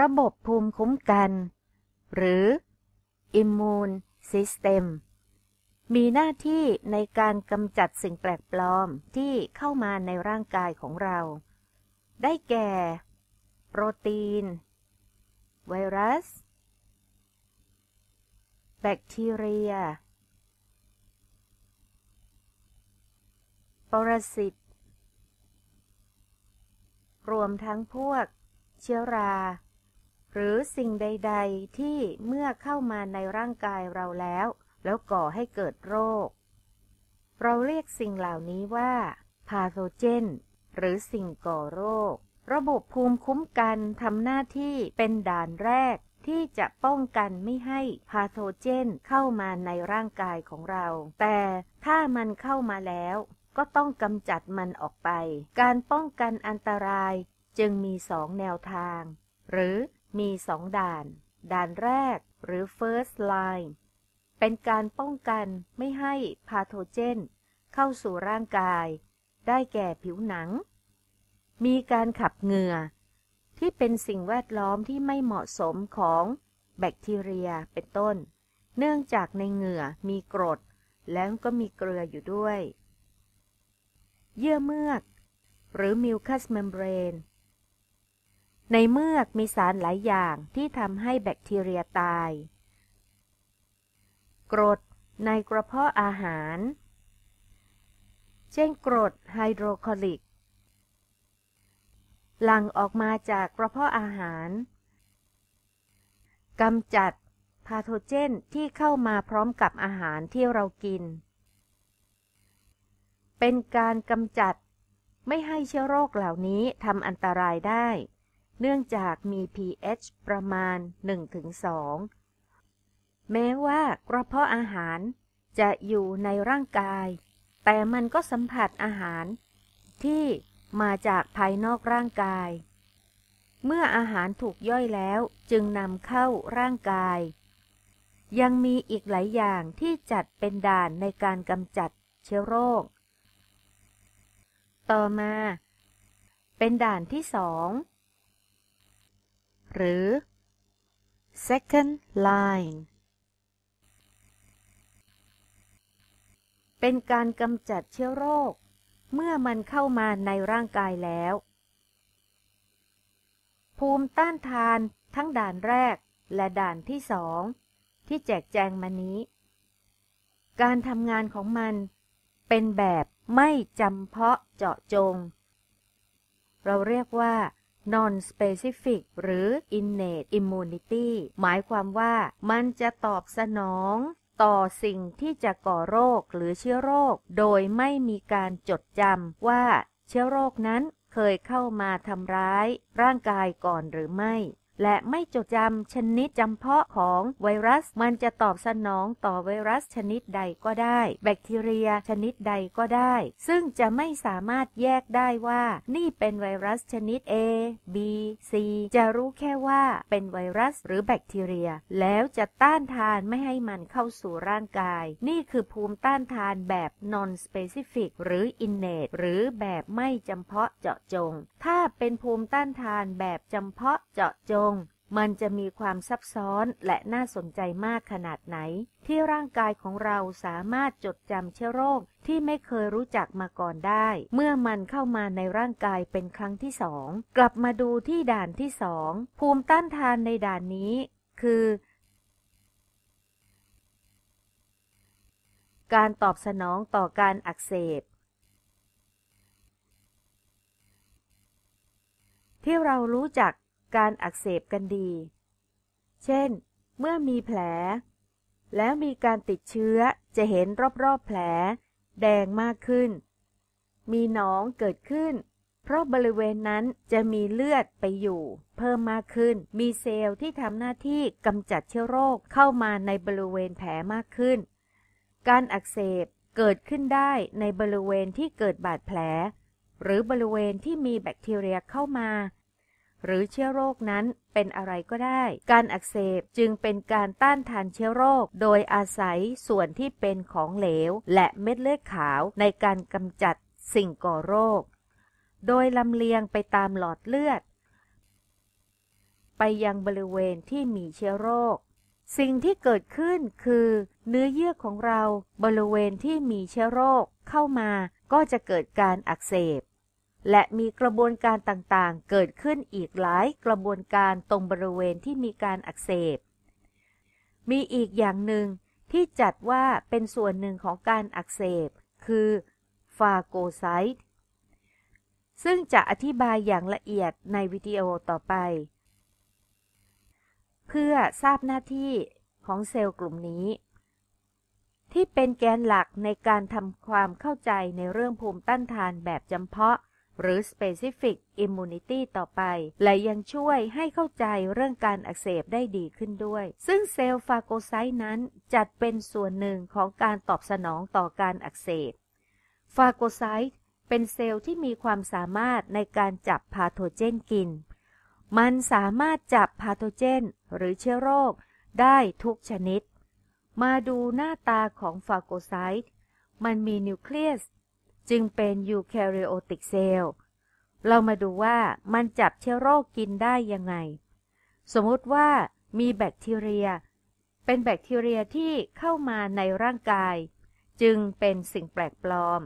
ระบบภูมิคุ้มกัน หรือ Immune System มีหน้าที่ในการกำจัดสิ่งแปลกปลอมที่เข้ามาในร่างกายของเรา ได้แก่ โปรตีน ไวรัส แบคทีเรีย ปรสิต รวมทั้งพวก เชื้อรา หรือสิ่งใด ๆ ที่เมื่อเข้ามาในร่างกายเราแล้ว แล้วก่อให้เกิดโรค เราเรียกสิ่งเหล่านี้ว่าพาโทเจน หรือสิ่งก่อโรค ระบบภูมิคุ้มกันทำหน้าที่เป็นด่านแรกที่จะป้องกันไม่ให้พาโทเจนเข้ามาในร่างกายของเรา แต่ถ้ามันเข้ามาแล้ว ก็ต้องกำจัดมันออกไป การป้องกันอันตรายจึงมีสองแนวทาง หรือ มีสองด่าน ด่านแรกหรือ first line เป็นการป้องกันไม่ให้พาโทเจน เข้าสู่ร่างกาย ได้แก่ผิวหนัง มีการขับเหงื่อ ที่เป็นสิ่งแวดล้อมที่ไม่เหมาะสมของแบคทีเรียเป็นต้น เนื่องจากในเหงื่อมีกรด แล้วก็มีเกลืออยู่ด้วย เยื่อเมือก หรือมิวคัสเมมเบรน ในเมือกมีสารหลายอย่างที่ทำให้แบคทีเรียตาย กรดในกระเพาะอาหาร เช่นกรดไฮโดรคลอริก หลั่งออกมาจากกระเพาะอาหารกำจัดพาโทเจนที่เข้ามาพร้อมกับอาหารที่เรากิน เป็นการกำจัดไม่ให้เชื้อโรคเหล่านี้ทำอันตรายได้ เนื่องจากมี pH ประมาณ 1-2 แม้ว่ากระเพาะอาหารจะอยู่ในร่างกาย แต่มันก็สัมผัสอาหาร ที่มาจากภายนอกร่างกาย เมื่ออาหารถูกย่อยแล้วจึงนำเข้าร่างกาย ยังมีอีกหลายอย่างที่จัดเป็นด่านในการกำจัดเชื้อโรค ต่อมา เป็นด่านที่สอง หรือ second line เป็นการกำจัดเชื้อโรค เมื่อมันเข้ามาในร่างกายแล้ว ภูมิต้านทานทั้งด่านแรกและด่านที่สองที่แจกแจงมานี้ การทำงานของมันเป็นแบบไม่จำเพาะเจาะจง เราเรียกว่า non specific หรือ innate immunity หมายความว่ามันจะตอบสนองต่อสิ่งที่จะก่อโรคหรือเชื้อโรค โดยไม่มีการจดจำว่าเชื้อโรคนั้นเคยเข้ามาทำร้ายร่างกายก่อนหรือไม่ และไม่จดจำชนิดจำเพาะของไวรัส มันจะตอบสนองต่อไวรัสชนิดใดก็ได้ แบคทีเรียชนิดใดก็ได้ ซึ่งจะไม่สามารถแยกได้ว่า นี่เป็นไวรัสชนิด A B C จะรู้แค่ว่าเป็นไวรัสหรือแบคทีเรีย แล้วจะต้านทานไม่ให้มันเข้าสู่ร่างกาย นี่คือภูมิต้านทานแบบ non specific หรือ innate หรือแบบไม่จำเพาะเจาะจง ถ้าเป็นภูมิต้านทานแบบจำเพาะเจาะจงมันจะมีความซับซ้อนและน่าสนใจมากขนาดไหน ที่ร่างกายของเราสามารถจดจำเชื้อโรคที่ไม่เคยรู้จักมาก่อนได้ เมื่อมันเข้ามาในร่างกายเป็นครั้งที่สองกลับมาดูที่ด่านที่สองภูมิต้านทานในด่านนี้ คือการตอบสนองต่อการอักเสบ ที่เรารู้จัก การอักเสบกันดี เช่น เมื่อมีแผล แล้วมีการติดเชื้อจะเห็นรอบๆแผล แดงมากขึ้น มีหนองเกิดขึ้น เพราะบริเวณนั้นจะมีเลือดไปอยู่ เพิ่มมากขึ้น มีเซลล์ที่ทำหน้าที่กำจัดเชื้อโรคเข้ามาในบริเวณแผลมากขึ้น การอักเสบเกิดขึ้นได้ในบริเวณที่เกิดบาดแผล หรือบริเวณที่มีแบคทีเรียเข้ามา หรือเชื้อโรคนั้นเป็นอะไรก็ได้ การอักเสบจึงเป็นการต้านทานเชื้อโรค โดยอาศัยส่วนที่เป็นของเหลว และเม็ดเลือดขาวในการกำจัดสิ่งก่อโรค โดยลำเลียงไปตามหลอดเลือด ไปยังบริเวณที่มีเชื้อโรค สิ่งที่เกิดขึ้นคือ เนื้อเยื่อของเราบริเวณที่มีเชื้อโรคเข้ามาก็จะเกิดการอักเสบ และมีกระบวนการต่างๆ เกิดขึ้นอีกหลายกระบวนการตรงบริเวณที่มีการอักเสบ มีอีกอย่างหนึ่งที่จัดว่าเป็นส่วนหนึ่งของการอักเสบ คือฟาโกไซต์ซึ่งจะอธิบายอย่างละเอียดในวิดีโอต่อไป เพื่อทราบหน้าที่ของเซลล์กลุ่มนี้ ที่เป็นแกนหลักในการทำความเข้าใจในเรื่องภูมิต้านทานแบบจำเพาะ หรือ specific immunity ต่อไป และยังช่วยให้เข้าใจเรื่องการอักเสบได้ดีขึ้นด้วย ซึ่งเซลล์ฟาโกไซต์นั้นจัดเป็นส่วนหนึ่งของการตอบสนองต่อการอักเสบ ฟาโกไซต์เป็นเซลล์ที่มีความสามารถในการจับพาโทเจนกิน มันสามารถจับพาโทเจน หรือเชื้อโรค ได้ทุกชนิด มาดูหน้าตาของฟาโกไซต์ มันมีนิวเคลียส จึงเป็นยูแคริโอติกเซลล์เรามาดูว่ามันจับเชื้อโรคกินได้ยังไง สมมติว่ามีแบคทีเรีย เป็นแบคทีเรียที่เข้ามาในร่างกาย จึงเป็นสิ่งแปลกปลอม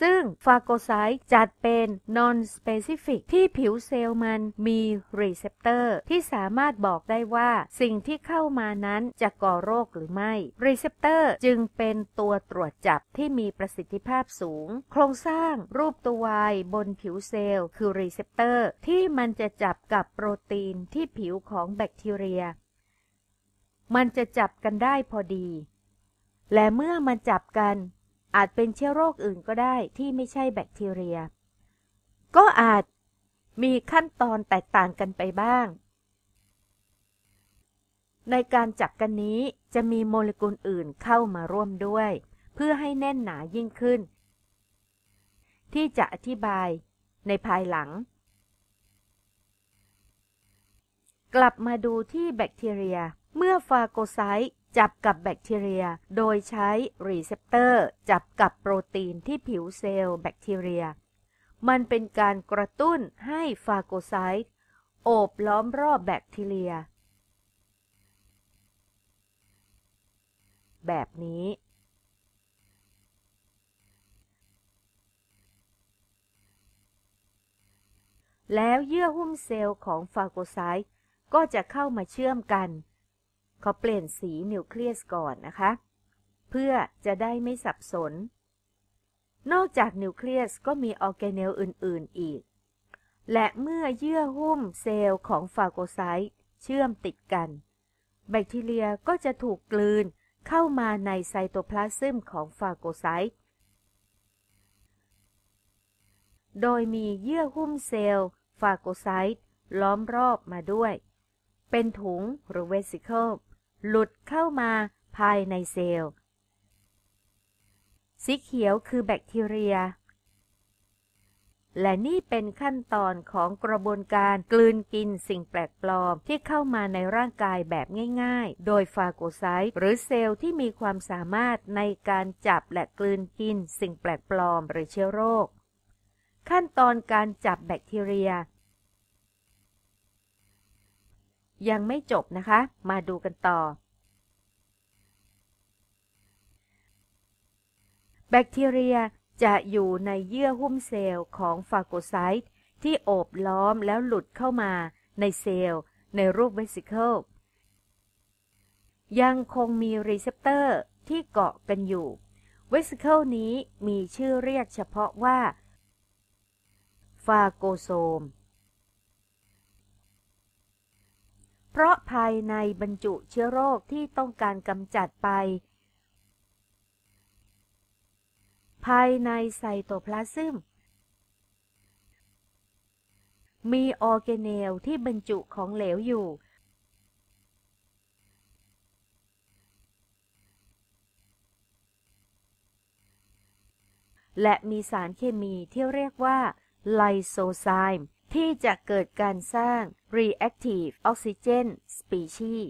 ซึ่งฟาโกไซต์จัดเป็น non-specific ที่ผิวเซลล์มันมีรีเซพเตอร์ที่สามารถบอกได้ว่าสิ่งที่เข้ามานั้นจะก่อโรคหรือไม่รีเซพเตอร์จึงเป็นตัวตรวจจับที่มีประสิทธิภาพสูง โครงสร้างรูปตัววายบนผิวเซลล์คือรีเซพเตอร์ที่มันจะจับกับโปรตีนที่ผิวของแบคทีเรีย มันจะจับกันได้พอดี และเมื่อมันจับกัน อาจเป็นเชื้อโรคอื่นก็ได้ที่ไม่ใช่แบคทีเรีย ก็อาจมีขั้นตอนแตกต่างกันไปบ้าง ในการจับกันนี้จะมีโมเลกุลอื่นเข้ามาร่วมด้วย เพื่อให้แน่นหนายิ่งขึ้น ที่จะอธิบายในภายหลัง กลับมาดูที่แบคทีเรีย เมื่อฟาโกไซต์ จับกับแบคทีเรีย โดยใช้รีเซพเตอร์จับกับโปรตีนที่ผิวเซลล์แบคทีเรีย มันเป็นการกระตุ้นให้ฟาโกไซต์โอบล้อมรอบแบคทีเรีย แบบนี้ แล้วเยื่อหุ้มเซลล์ของฟาโกไซต์ก็จะเข้ามาเชื่อมกัน ขาเปลี่ยนสีนิวเคลียสก่อนนะคะ เพื่อจะได้ไม่สับสน นอกจากนิวเคลียสก็มีออร์แกเนลอื่น ๆ อีก และเมื่อเยื่อหุ้มเซลล์ของฟาโกไซต์เชื่อมติดกัน แบคทีเรียก็จะถูกกลืนเข้ามาในไซโตพลาซึมของฟาโกไซต์โดยมีเยื่อหุ้มเซลล์ฟาโกไซต์ล้อมรอบมาด้วย เป็นถุงหรือเวสิเคิล หลุดเข้ามาภายในเซลล์ สีเขียวคือแบคทีเรีย และนี่เป็นขั้นตอนของกระบวนการกลืนกินสิ่งแปลกปลอมที่เข้ามาในร่างกายแบบง่าย ๆ โดยฟาโกไซต์หรือเซลล์ที่มีความสามารถในการจับและกลืนกินสิ่งแปลกปลอมหรือเชื้อโรค ขั้นตอนการจับแบคทีเรีย ยังไม่จบนะคะ มาดูกันต่อ แบคทีเรียจะอยู่ในเยื่อหุ้มเซลล์ของฟาโกไซต์ที่โอบล้อมแล้วหลุดเข้ามาในเซลล์ ในรูปเวสิเคิลยังคงมีรีเซพเตอร์ที่เกาะกันอยู่ เวสิเคิลนี้มีชื่อเรียกเฉพาะว่า ฟาโกโซมเพ ราะภายในบรรจุเชื้อโรคที่ต้องการกำจัดไป ภายในไซโตพลาซึม มีออร์แกเนลที่บรรจุของเหลวอยู่ และมีสารเคมีที่เรียกว่าไลโซไซม์ที่จะเกิดการสร้าง reactive oxygen species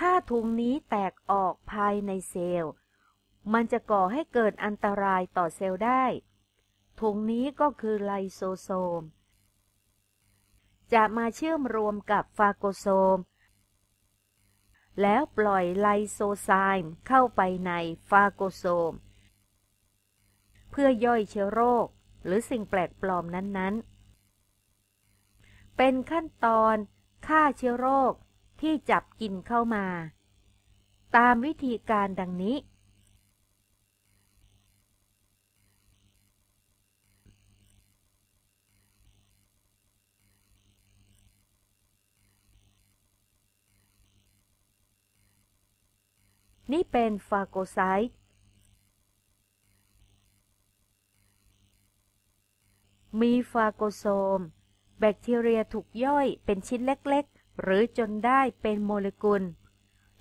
ถ้าถุงนี้แตกออกภายในเซลล์ มันจะก่อให้เกิดอันตรายต่อเซลล์ได้ ถุงนี้ก็คือไลโซโซม จะมาเชื่อมรวมกับฟาโกโซม แล้วปล่อยไลโซไซม์เข้าไปในฟาโกโซม เพื่อย่อยเชื้อโรคหรือสิ่งแปลกปลอมนั้นๆ เป็นขั้นตอนฆ่าเชื้อโรคที่จับกินเข้ามา ตามวิธีการดังนี้ นี่เป็นฟาโกไซต์มีฟาโกโซม แบคทีเรียถูกย่อยเป็นชิ้นเล็กๆ หรือจนได้เป็นโมเลกุล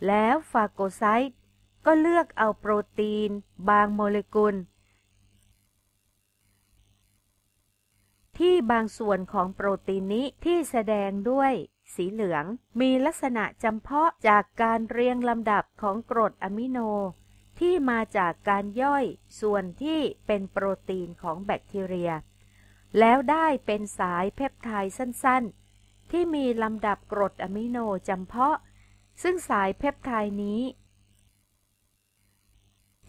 แล้วฟาโกไซต์ก็เลือกเอาโปรตีน บางโมเลกุล ที่บางส่วนของโปรตีนนี้ที่แสดงด้วยสีเหลือง มีลักษณะจำเพาะจากการเรียงลำดับของกรดอะมิโน ที่มาจากการย่อยส่วนที่เป็นโปรตีนของแบคทีเรีย แล้วได้เป็นสายเพปไทด์สั้นๆ ที่มีลำดับกรดอะมิโนจำเพาะ ซึ่งสายเพปไทด์นี้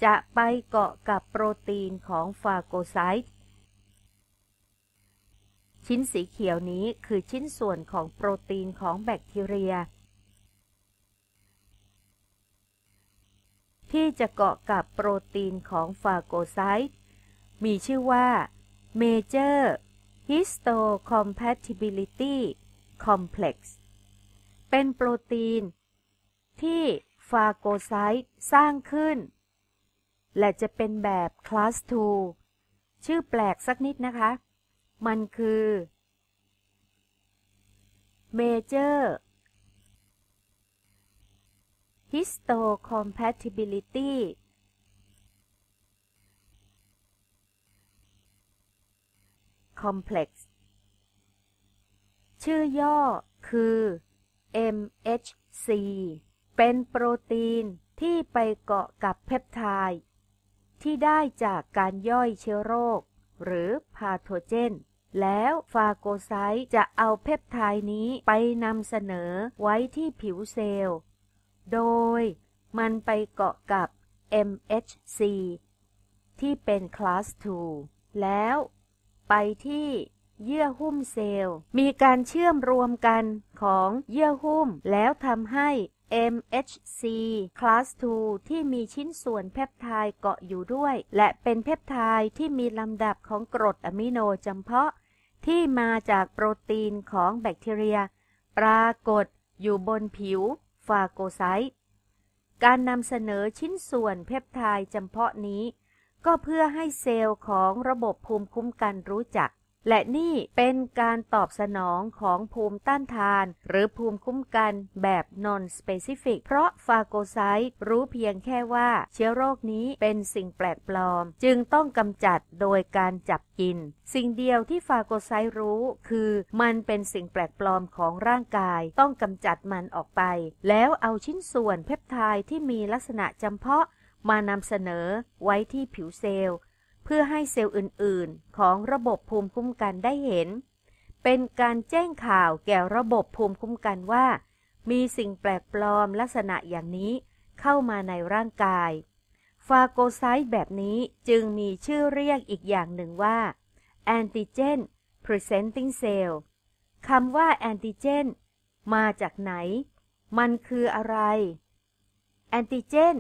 จะไปเกาะกับโปรตีนของฟาโกไซต์ ชิ้นสีเขียวนี้คือชิ้นส่วนของโปรตีนของแบคทีเรีย ที่จะเกาะกับโปรตีนของฟาโกไซต์ มีชื่อว่า Major Histocompatibility Complex เป็นโปรตีน ที่ฟาโกไซต์สร้างขึ้น และจะเป็นแบบคลาส 2 ชื่อแปลกสักนิดนะคะ มันคือ Major Histocompatibility Complex ชื่อย่อคือ MHC เป็นโปรตีนที่ไปเกาะกับเพปไทด์ที่ได้จากการย่อยเชื้อโรค หรือพาโทเจน แล้วฟาโกไซต์จะเอาเพปไทด์นี้ไปนำเสนอไว้ที่ผิวเซลล์ โดยมันไปเกาะกับ MHC ที่เป็นคลาส 2 แล้ว ไปที่เยื่อหุ้มเซลล์ มีการเชื่อมรวมกันของเยื่อหุ้ม แล้วทำให้ MHC Class 2 ที่มีชิ้นส่วนเพปไทด์เกาะอยู่ด้วย และเป็นเพปไทด์ที่มีลำดับของกรดอะมิโนจำเพาะ ที่มาจากโปรตีนของแบคทีเรีย ปรากฏอยู่บนผิวฟาโกไซต์ การนำเสนอชิ้นส่วนเพปไทด์จำเพาะนี้ ก็เพื่อให้เซลล์ของระบบภูมิคุ้มกันรู้จัก และนี่เป็นการตอบสนองของภูมิต้านทาน หรือภูมิคุ้มกันแบบ non-specific เพราะฟาโกไซต์รู้เพียงแค่ว่าเชื้อโรคนี้เป็นสิ่งแปลกปลอม จึงต้องกำจัดโดยการจับกิน สิ่งเดียวที่ฟาโกไซต์รู้ คือมันเป็นสิ่งแปลกปลอมของร่างกายต้องกำจัดมันออกไป แล้วเอาชิ้นส่วนเพปไทด์ที่มีลักษณะจำเพาะ มานำเสนอไว้ที่ผิวเซลล์ เพื่อให้เซลล์อื่น ๆ ของระบบภูมิคุ้มกันได้เห็น เป็นการแจ้งข่าวแก่ระบบภูมิคุ้มกันว่า มีสิ่งแปลกปลอมลักษณะอย่างนี้เข้ามาในร่างกาย ฟาโกไซต์แบบนี้จึงมีชื่อเรียกอีกอย่างหนึ่งว่า antigen presenting cell คำว่า antigen มาจากไหน มันคืออะไร antigen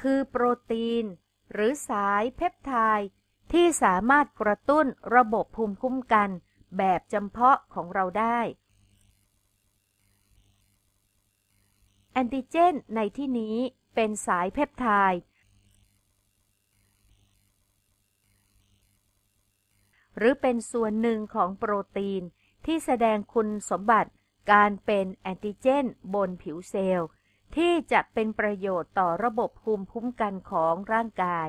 คือโปรตีน หรือสายเพปไทด์ที่สามารถกระตุ้นระบบภูมิคุ้มกัน แบบจำเพาะของเราได้ แอนติเจนในที่นี้เป็นสายเพปไทด์หรือเป็นส่วนหนึ่งของโปรตีนที่แสดงคุณสมบัติการเป็นแอนติเจนบนผิวเซลล์ ที่จะเป็นประโยชน์ต่อระบบภูมิคุ้มกันของร่างกาย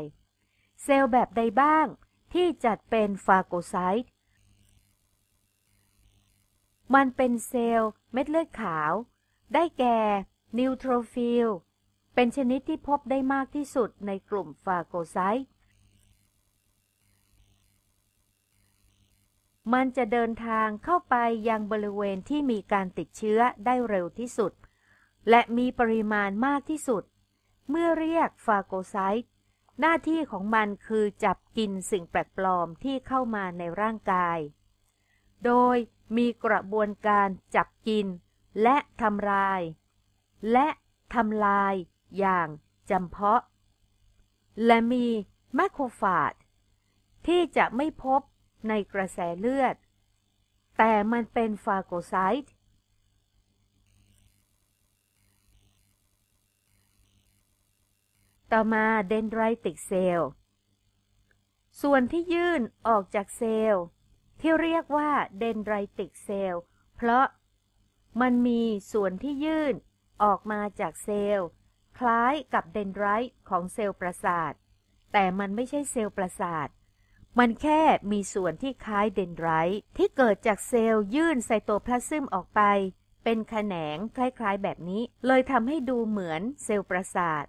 เซลล์แบบใดบ้างที่จัดเป็นฟาโกไซต์ มันเป็นเซลล์เม็ดเลือดขาว ได้แก่นิวโทรฟิลเป็นชนิดที่พบได้มากที่สุดในกลุ่มฟาโกไซต์ มันจะเดินทางเข้าไปยังบริเวณที่มีการติดเชื้อได้เร็วที่สุด และมีปริมาณมากที่สุด เมื่อเรียกฟาโกไซต์หน้าที่ของมันคือจับกินสิ่งแปลกปลอมที่เข้ามาในร่างกาย โดยมีกระบวนการจับกิน และทำลาย และทำลายอย่างจำเพาะ และมีแมคโครฟาจที่จะไม่พบในกระแสเลือด แต่มันเป็นฟาโกไซต์ ต่อมาเดนไรติกเซลล์ส่วนที่ยื่นออกจากเซลล์ ที่เรียกว่าเดนไรติกเซลล์เพราะมันมีส่วนที่ยื่นออกมาจากเซลล์ คล้ายกับเดนไรต์ของเซลล์ประสาท แต่มันไม่ใช่เซลล์ประสาท มันแค่มีส่วนที่คล้ายเดนไรต์ที่เกิดจากเซลล์ยื่นไซโตพลาซึมออกไป เป็นแขนงคล้ายๆแบบนี้ เลยทำให้ดูเหมือนเซลล์ประสาท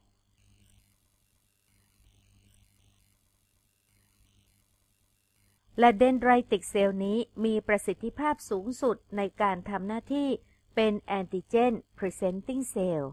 และเดนไรติกเซลล์นี้มีประสิทธิภาพสูงสุดในการทำหน้าที่เป็นแอนติเจน presenting cell